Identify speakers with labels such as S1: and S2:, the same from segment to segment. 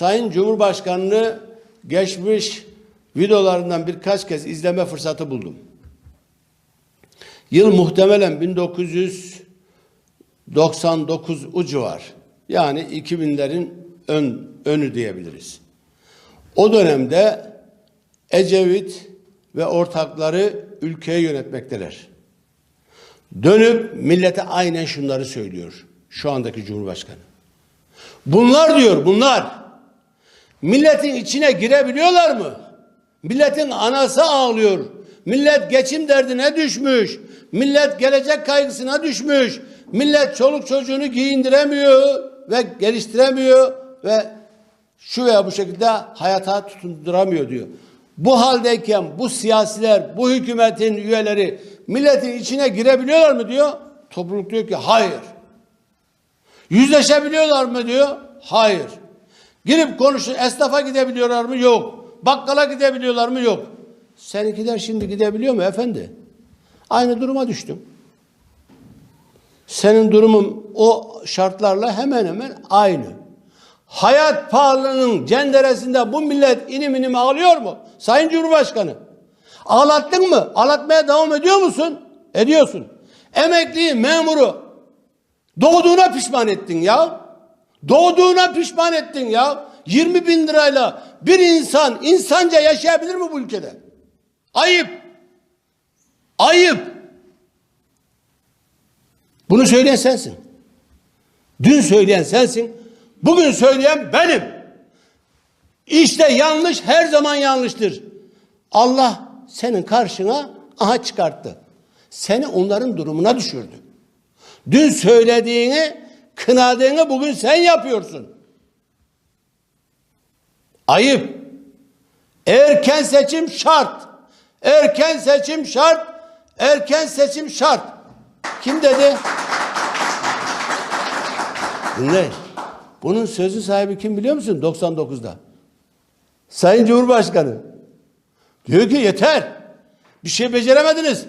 S1: Sayın Cumhurbaşkanı'nı geçmiş videolarından birkaç kez izleme fırsatı buldum. Yıl muhtemelen 1999 u civar. Yani 2000'lerin ön, önü diyebiliriz. O dönemde Ecevit ve ortakları ülkeyi yönetmekteler. Dönüp millete aynen şunları söylüyor şu andaki Cumhurbaşkanı. Bunlar diyor bunlar milletin içine girebiliyorlar mı? Milletin anası ağlıyor. Millet geçim derdine düşmüş. Millet gelecek kaygısına düşmüş. Millet çoluk çocuğunu giyindiremiyor ve geliştiremiyor ve şu veya bu şekilde hayata tutunduramıyor diyor. Bu haldeyken bu siyasiler, bu hükümetin üyeleri milletin içine girebiliyorlar mı diyor. Topluluk diyor ki hayır. Yüzleşebiliyorlar mı diyor. Hayır. Girip konuşun esnafa gidebiliyorlar mı? Yok. Bakkala gidebiliyorlar mı? Yok. Seninkiler şimdi gidebiliyor mu efendi? Aynı duruma düştüm. Senin durumun o şartlarla hemen hemen aynı. Hayat pahalılığının cenderesinde bu millet inim inim ağlıyor mu? Sayın Cumhurbaşkanı. Ağlattın mı? Ağlatmaya devam ediyor musun? Ediyorsun. Emekliyi, memuru doğduğuna pişman ettin ya. Doğduğuna pişman ettin ya. 20 bin lirayla bir insan insanca yaşayabilir mi bu ülkede? Ayıp. Ayıp. Bunu söyleyen sensin. Dün söyleyen sensin. Bugün söyleyen benim. İşte yanlış her zaman yanlıştır. Allah senin karşına aha çıkarttı. Seni onların durumuna düşürdü. Dün söylediğini, kınadığını bugün sen yapıyorsun. Ayıp. Erken seçim şart. Erken seçim şart. Erken seçim şart. Kim dedi? Dinleyin. Bunun sözü sahibi kim biliyor musun? 99'da. Sayın Cumhurbaşkanı. Diyor ki yeter. Bir şey beceremediniz.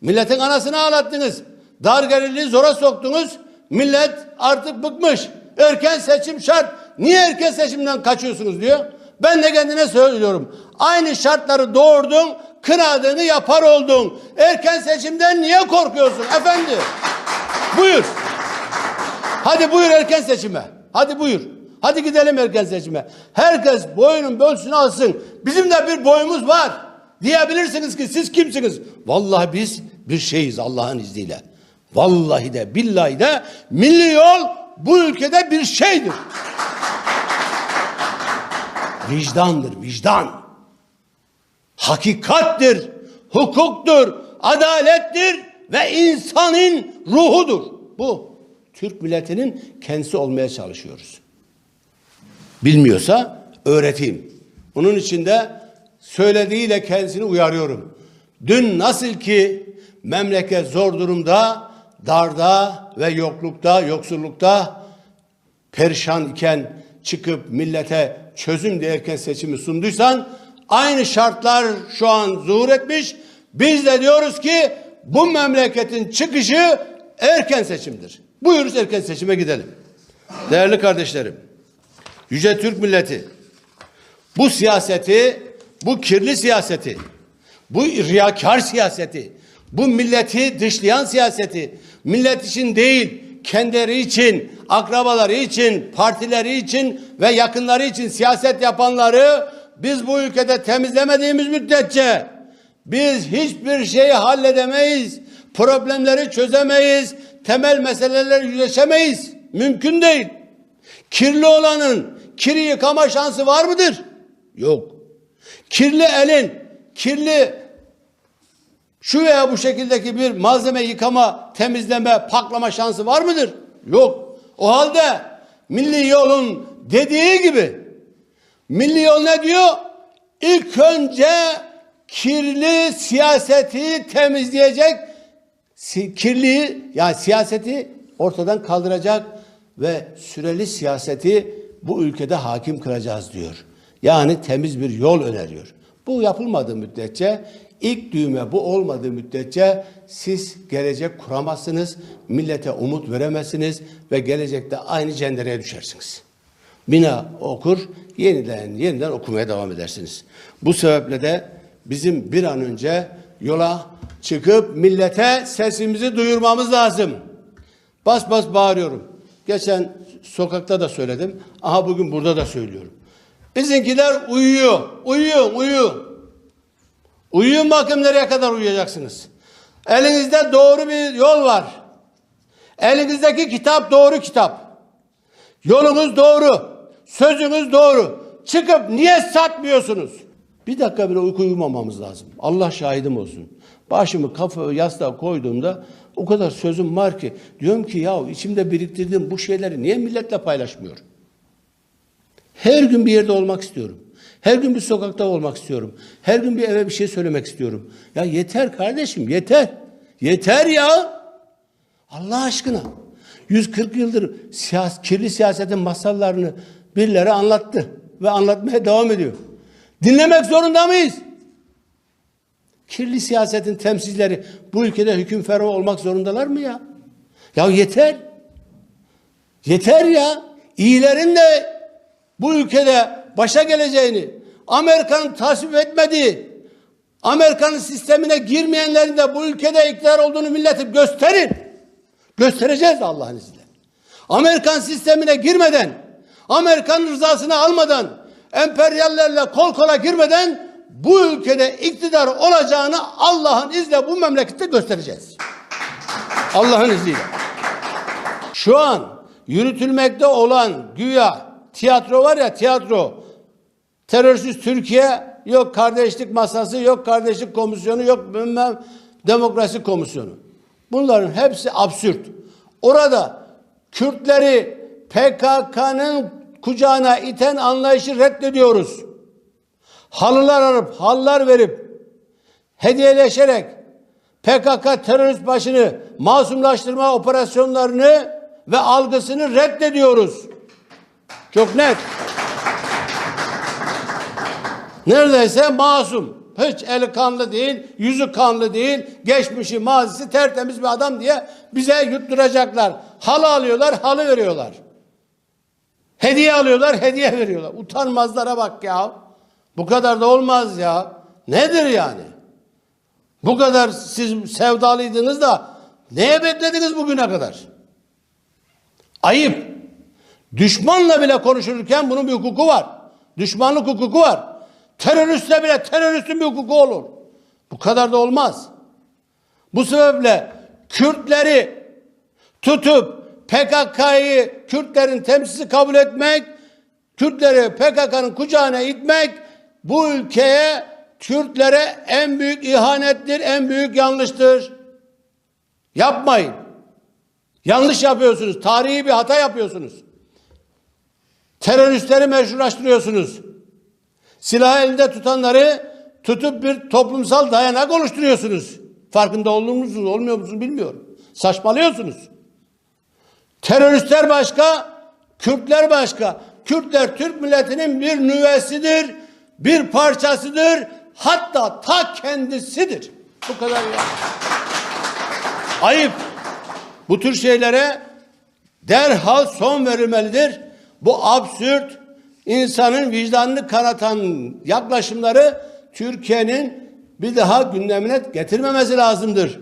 S1: Milletin anasını ağlattınız. Dar gelirliği zora soktunuz. Millet artık bıkmış. Erken seçim şart. Niye erken seçimden kaçıyorsunuz diyor. Ben de kendine söylüyorum. Aynı şartları doğurdun, kınadığını yapar oldun. Erken seçimden niye korkuyorsun efendi? Buyur. Hadi buyur erken seçime. Hadi buyur. Hadi gidelim erken seçime. Herkes boyunun bölsünü alsın. Bizim de bir boyumuz var. Diyebilirsiniz ki siz kimsiniz? Vallahi biz bir şeyiz Allah'ın izniyle. Vallahi de billahi de milli yol bu ülkede bir şeydir. Vicdandır vicdan. Hakikattir, hukuktur, adalettir ve insanın ruhudur. Bu Türk milletinin kendisi olmaya çalışıyoruz. Bilmiyorsa öğreteyim. Bunun için de söylediğiyle kendisini uyarıyorum. Dün nasıl ki memleket zor durumda, darda ve yoklukta, yoksullukta perişan iken çıkıp millete çözüm diye erken seçimi sunduysan aynı şartlar şu an zuhur etmiş. Biz de diyoruz ki bu memleketin çıkışı erken seçimdir. Buyuruz erken seçime gidelim. Değerli kardeşlerim, Yüce Türk milleti bu siyaseti, bu kirli siyaseti, bu riyakar siyaseti, bu milleti dışlayan siyaseti, millet için değil, kendileri için, akrabaları için, partileri için ve yakınları için siyaset yapanları biz bu ülkede temizlemediğimiz müddetçe biz hiçbir şeyi halledemeyiz. Problemleri çözemeyiz. Temel meseleleri yüzleşemeyiz. Mümkün değil. Kirli olanın kiri yıkama şansı var mıdır? Yok. Kirli elin, kirli şu veya bu şekildeki bir malzeme yıkama, temizleme, paklama şansı var mıdır? Yok. O halde milli yolun dediği gibi milli yol ne diyor? İlk önce kirli siyaseti temizleyecek, si- kirli yani siyaseti ortadan kaldıracak ve süreli siyaseti bu ülkede hakim kılacağız diyor. Yani temiz bir yol öneriyor. Bu yapılmadığı müddetçe ilk düğme bu olmadığı müddetçe siz gelecek kuramazsınız, millete umut veremezsiniz ve gelecekte aynı cendereye düşersiniz. Bina okur, yeniden yeniden okumaya devam edersiniz. Bu sebeple de bizim bir an önce yola çıkıp millete sesimizi duyurmamız lazım. Bas bas bağırıyorum. Geçen sokakta da söyledim. Aha bugün burada da söylüyorum. Bizimkiler uyuyor. Uyuyun, uyuyun. Uyuyun bakın nereye kadar uyuyacaksınız. Elinizde doğru bir yol var. Elinizdeki kitap doğru kitap. Yolunuz doğru. Sözünüz doğru. Çıkıp niye satmıyorsunuz? Bir dakika bile uyku uyumamamız lazım. Allah şahidim olsun. Başımı kafa yastığa koyduğumda o kadar sözüm var ki diyorum ki ya içimde biriktirdiğim bu şeyleri niye milletle paylaşmıyorum? Her gün bir yerde olmak istiyorum. Her gün bir sokakta olmak istiyorum. Her gün bir eve bir şey söylemek istiyorum. Ya yeter kardeşim yeter. Yeter ya. Allah aşkına. 140 yıldır siyas kirli siyasetin masallarını birileri anlattı ve anlatmaya devam ediyor. Dinlemek zorunda mıyız? Kirli siyasetin temsilcileri bu ülkede hüküm ferma olmak zorundalar mı ya? Ya yeter. Yeter ya. İyilerin de bu ülkede başa geleceğini, Amerika'nın tasvip etmediği, Amerika'nın sistemine girmeyenlerin de bu ülkede iktidar olduğunu millete gösterin. Göstereceğiz Allah'ın izniyle. Amerikan sistemine girmeden, Amerikan rızasını almadan, emperyallerle kol kola girmeden bu ülkede iktidar olacağını Allah'ın izniyle bu memlekette göstereceğiz. Allah'ın izniyle. Şu an yürütülmekte olan güya tiyatro var ya tiyatro. Terörsüz Türkiye yok kardeşlik masası yok kardeşlik komisyonu yok bilmem demokrasi komisyonu. Bunların hepsi absürt. Orada Kürtleri PKK'nın kucağına iten anlayışı reddediyoruz. Halılar arıp, hallar verip, hediyeleşerek PKK terörist başını masumlaştırma operasyonlarını ve algısını reddediyoruz. Çok net. Neredeyse masum. Hiç eli kanlı değil, yüzü kanlı değil, geçmişi, mazisi tertemiz bir adam diye bize yutturacaklar. Halı alıyorlar, halı veriyorlar. Hediye alıyorlar, hediye veriyorlar. Utanmazlara bak ya. Bu kadar da olmaz ya. Nedir yani? Bu kadar siz sevdalıydınız da neye beklediniz bugüne kadar? Ayıp. Düşmanla bile konuşurken bunun bir hukuku var. Düşmanlık hukuku var. Teröristle bile teröristin bir hukuku olur. Bu kadar da olmaz. Bu sebeple Kürtleri tutup PKK'yı Kürtlerin temsilcisi kabul etmek, Kürtleri PKK'nın kucağına itmek bu ülkeye Kürtlere en büyük ihanettir, en büyük yanlıştır. Yapmayın. Yanlış yapıyorsunuz. Tarihi bir hata yapıyorsunuz. Teröristleri meşrulaştırıyorsunuz. Silah elinde tutanları tutup bir toplumsal dayanak oluşturuyorsunuz. Farkında olduğunuz musunuz, olmuyor musunuz bilmiyorum. Saçmalıyorsunuz. Teröristler başka, Kürtler başka. Kürtler Türk milletinin bir nüvesidir, bir parçasıdır, hatta ta kendisidir. Bu kadar ya. Ayıp. Bu tür şeylere derhal son verilmelidir. Bu absürt, insanın vicdanını kanatan yaklaşımları Türkiye'nin bir daha gündemine getirmemesi lazımdır.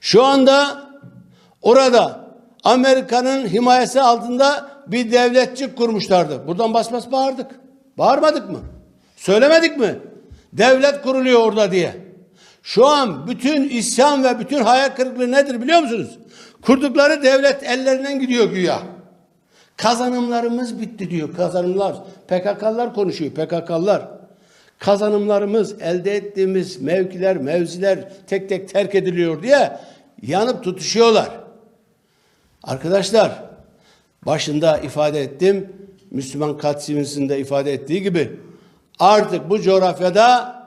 S1: Şu anda orada Amerika'nın himayesi altında bir devletçik kurmuşlardı. Buradan bas bas bağırdık. Bağırmadık mı? Söylemedik mi? Devlet kuruluyor orada diye. Şu an bütün isyan ve bütün hayal kırıklığı nedir biliyor musunuz? Kurdukları devlet ellerinden gidiyor güya. Kazanımlarımız bitti diyor kazanımlar. PKK'lar konuşuyor PKK'lar. Kazanımlarımız, elde ettiğimiz mevkiler, mevziler tek tek terk ediliyor diye yanıp tutuşuyorlar. Arkadaşlar başında ifade ettim. Müslüman katsimisinde ifade ettiği gibi artık bu coğrafyada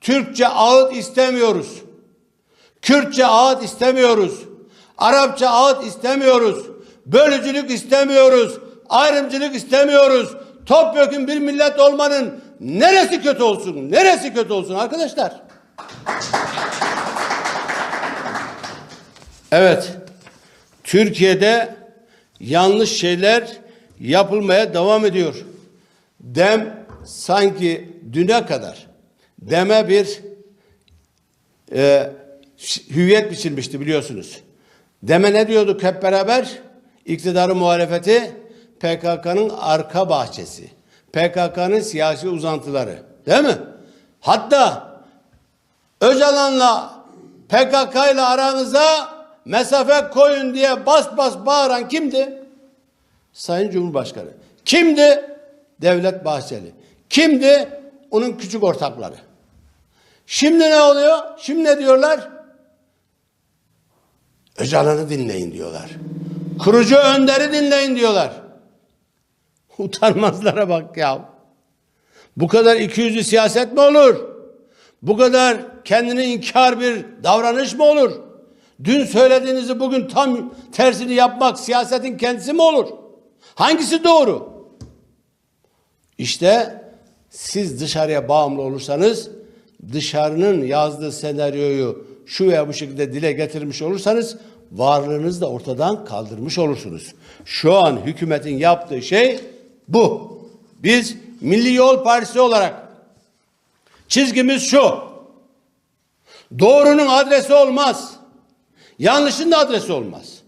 S1: Türkçe ağıt istemiyoruz. Kürtçe ağıt istemiyoruz. Arapça ağıt istemiyoruz. Bölücülük istemiyoruz. Ayrımcılık istemiyoruz. Topyekun bir millet olmanın neresi kötü olsun? Neresi kötü olsun arkadaşlar? Evet. Türkiye'de yanlış şeyler yapılmaya devam ediyor. Dem sanki düne kadar deme bir e, hüviyet biçilmişti biliyorsunuz. Deme ne diyorduk hep beraber? İktidarı muhalefeti PKK'nın arka bahçesi. PKK'nın siyasi uzantıları. Değil mi? Hatta Öcalan'la PKK ile aranıza mesafe koyun diye bas bas bağıran kimdi? Sayın Cumhurbaşkanı. Kimdi? Devlet Bahçeli. Kimdi? Onun küçük ortakları. Şimdi ne oluyor? Şimdi ne diyorlar? Öcalan'ı dinleyin diyorlar. Kurucu önderi dinleyin diyorlar. Utanmazlara bak ya. Bu kadar ikiyüzlü siyaset mi olur? Bu kadar kendini inkar bir davranış mı olur? Dün söylediğinizi bugün tam tersini yapmak siyasetin kendisi mi olur? Hangisi doğru? İşte siz dışarıya bağımlı olursanız, dışarının yazdığı senaryoyu şu veya bu şekilde dile getirmiş olursanız, varlığınızı da ortadan kaldırmış olursunuz. Şu an hükümetin yaptığı şey bu. Biz Milli Yol Partisi olarak çizgimiz şu. Doğrunun adresi olmaz. Yanlışın da adresi olmaz.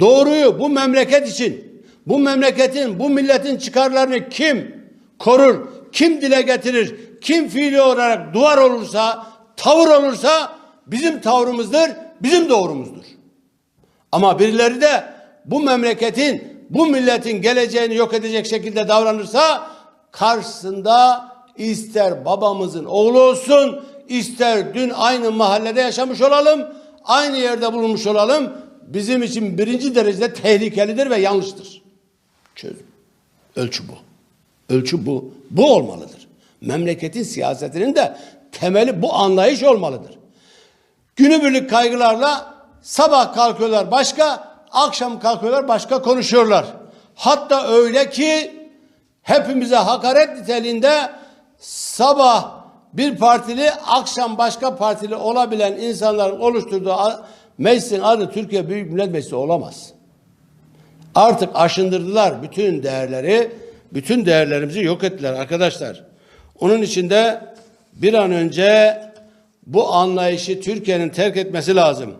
S1: Doğruyu bu memleket için, bu memleketin, bu milletin çıkarlarını kim korur, kim dile getirir, kim fiili olarak duvar olursa, tavır olursa bizim tavrımızdır, bizim doğrumuzdur. Ama birileri de bu memleketin, bu milletin geleceğini yok edecek şekilde davranırsa karşısında ister babamızın oğlu olsun, ister dün aynı mahallede yaşamış olalım, aynı yerde bulunmuş olalım, bizim için birinci derecede tehlikelidir ve yanlıştır. Çözüm. Ölçü bu. Ölçü bu. Bu olmalıdır. Memleketin siyasetinin de temeli bu anlayış olmalıdır. Günübirlik kaygılarla sabah kalkıyorlar başka, akşam kalkıyorlar başka konuşuyorlar. Hatta öyle ki hepimize hakaret niteliğinde sabah bir partili, akşam başka partili olabilen insanların oluşturduğu meclisin adı Türkiye Büyük Millet Meclisi olamaz. Artık aşındırdılar bütün değerleri, bütün değerlerimizi yok ettiler arkadaşlar. Onun için de bir an önce bu anlayışı Türkiye'nin terk etmesi lazım.